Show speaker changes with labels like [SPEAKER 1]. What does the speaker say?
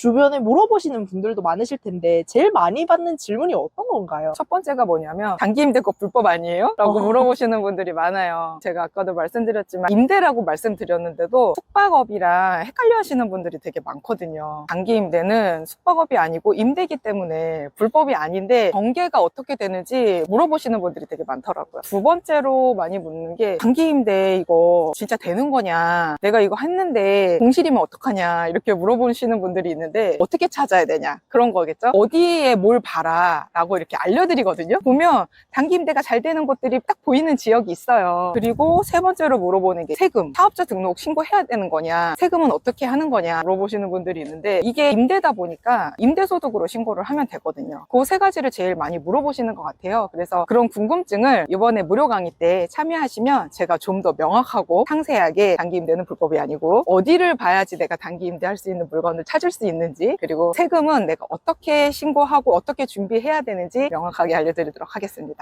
[SPEAKER 1] 주변에 물어보시는 분들도 많으실 텐데 제일 많이 받는 질문이 어떤 건가요?
[SPEAKER 2] 첫 번째가 뭐냐면 단기 임대 거 불법 아니에요? 라고
[SPEAKER 1] 어.
[SPEAKER 2] 물어보시는 분들이 많아요. 제가 아까도 말씀드렸지만 임대라고 말씀드렸는데도 숙박업이랑 헷갈려 하시는 분들이 되게 많거든요. 단기 임대는 숙박업이 아니고 임대기 때문에 불법이 아닌데 전개가 어떻게 되는지 물어보시는 분들이 되게 많더라고요. 두 번째로 많이 묻는 게 단기 임대 이거 진짜 되는 거냐? 내가 이거 했는데 공실이면 어떡하냐? 이렇게 물어보시는 분들이 있는데 어떻게 찾아야 되냐? 그런 거겠죠? 어디에 뭘 봐라? 라고 이렇게 알려드리거든요. 보면 단기 임대가 잘 되는 곳들이 딱 보이는 지역이 있어요. 그리고 세 번째로 물어보는 게 세금. 사업자 등록 신고해야 되는 거냐? 세금은 어떻게 하는 거냐? 물어보시는 분들이 있는데 이게 임대다 보니까 임대소득으로 신고를 하면 되거든요. 그 세 가지를 제일 많이 물어보시는 것 같아요. 그래서 그런 궁금증을 이번에 무료 강의 때 참여하시면 제가 좀 더 명확하고 상세하게 단기 임대는 불법이 아니고 어디를 봐야지 내가 단기 임대할 수 있는 물건을 찾을 수 있는지 그리고 세금은 내가 어떻게 신고하고 어떻게 준비해야 되는지 명확하게 알려드리도록 하겠습니다.